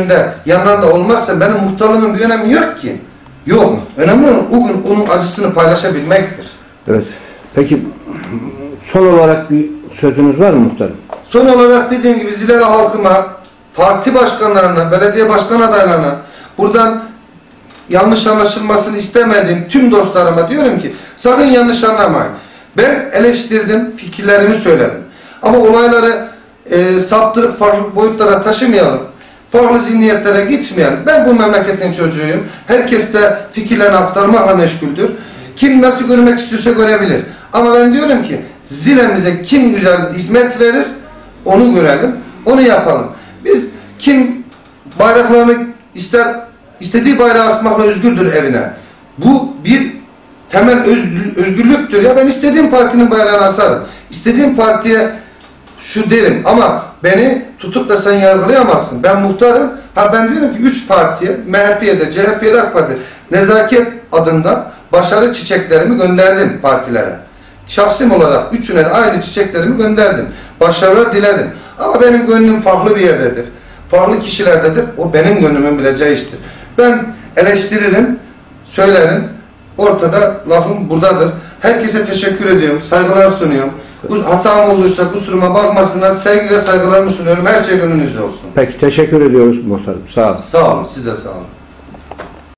gününde yanlarında olmazsa benim muhtarlığımın bir önemi yok ki. Yok. Önemli olan o gün onun acısını paylaşabilmektir. Evet. Peki son olarak bir sözünüz var mı muhtarım? Son olarak dediğim gibi Zilere halkıma, parti başkanlarına, belediye başkan adaylarına buradan yanlış anlaşılmasını istemediğim tüm dostlarıma diyorum ki sakın yanlış anlamayın. Ben eleştirdim, fikirlerimi söyledim. Ama olayları e, saptırıp farklı boyutlara taşımayalım. Farklı zihniyetlere gitmeyelim. Ben bu memleketin çocuğuyum. Herkes de fikirlerini aktarmakla meşguldür. Kim nasıl görmek istiyorsa görebilir. Ama ben diyorum ki zilemize kim güzel hizmet verir onu görelim, onu yapalım. Biz kim bayraklarını ister istediği bayrağı asmakla özgürdür evine. Bu bir temel özgür- özgürlüktür. Ya ben istediğim partinin bayrağını asarım. İstediğim partiye şu derim ama beni tutup da sen yargılayamazsın. Ben muhtarım. Ha ben diyorum ki üç partiye, MHP'ye de, CHP'ye de AK Parti nezaket adında başarı çiçeklerimi gönderdim partilere. Şahsım olarak üçüne de aynı çiçeklerimi gönderdim. Başarılar diledim. Ama benim gönlüm farklı bir yerdedir. Farklı kişilerdedir. O benim gönlümün bileceği iştir. Ben eleştiririm, söylerim. Ortada lafım buradadır. Herkese teşekkür ediyorum. Saygılar sunuyorum. Hatam olduysa kusuruma bakmasınlar. Sevgi ve saygılarımı sunuyorum. Her şey gönlünüzce olsun. Peki teşekkür ediyoruz muhtarım. Sağ olun. Sağ olun. Siz de sağ olun.